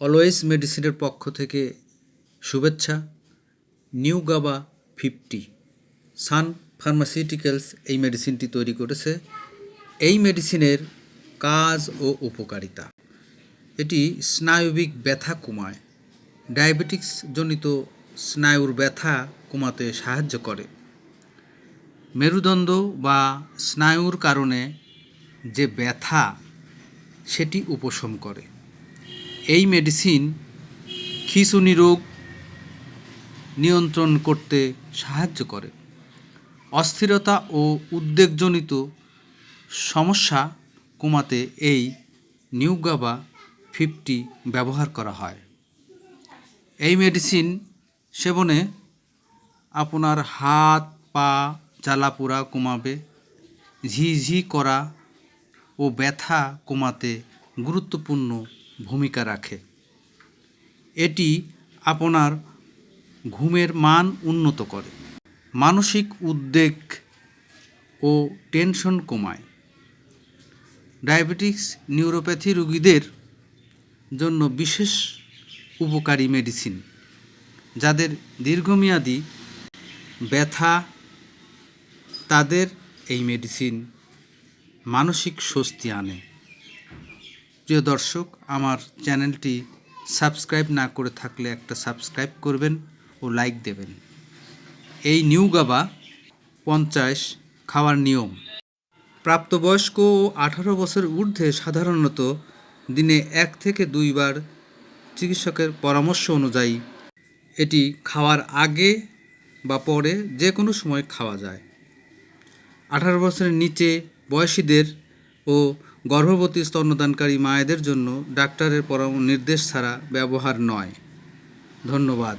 Always মেডিসিনের পক্ষ থেকে শুভেচ্ছা। নিউ গাবা ফিফটি, সান ফার্মাসিউটিক্যালস এই মেডিসিনটি তৈরি করেছে। এই মেডিসিনের কাজ ও উপকারিতা। এটি স্নায়বিক ব্যথা কমায়। ডায়াবেটিক্স জনিত স্নায়ুর ব্যথা কমাতে সাহায্য করে। মেরুদণ্ড বা স্নায়ুর কারণে যে ব্যথা, সেটি উপশম করে। এই মেডিসিন খিঁচুনি রোগ নিয়ন্ত্রণ করতে সাহায্য করে। অস্থিরতা ও উদ্বেগজনিত সমস্যা কমাতে এই নিউগাবা ফিফটি ব্যবহার করা হয়। এই মেডিসিন সেবনে আপনার হাত, পা জ্বালাপোড়া কমাবে, ঝিঝি করা ও ব্যথা কমাতে গুরুত্বপূর্ণ ভূমিকা রাখে। এটি আপনার ঘুমের মান উন্নত করে। মানসিক উদ্বেগ ও টেনশন কমায়। ডায়াবেটিক্স নিউরোপ্যাথি রোগীদের জন্য বিশেষ উপকারী মেডিসিন, যাদের দীর্ঘমেয়াদী ব্যথা, তাদের এই মেডিসিন মানসিক স্বস্তি আনে। প্রিয় দর্শক, আমার চ্যানেলটি সাবস্ক্রাইব না করে থাকলে একটা সাবস্ক্রাইব করবেন ও লাইক দেবেন। এই নিউ গাবা পঞ্চাশ খাওয়ার নিয়ম। প্রাপ্তবয়স্ক ও আঠারো বছর ঊর্ধ্বে সাধারণত দিনে এক থেকে দুইবার চিকিৎসকের পরামর্শ অনুযায়ী এটি খাওয়ার আগে বা পরে যে কোনো সময় খাওয়া যায়। আঠারো বছরের নিচে বয়সীদের ও গর্ভবতী স্তন্যদানকারী মায়েদের জন্য ডাক্তারের পরামর্শ নির্দেশ ছাড়া ব্যবহার নয়। ধন্যবাদ।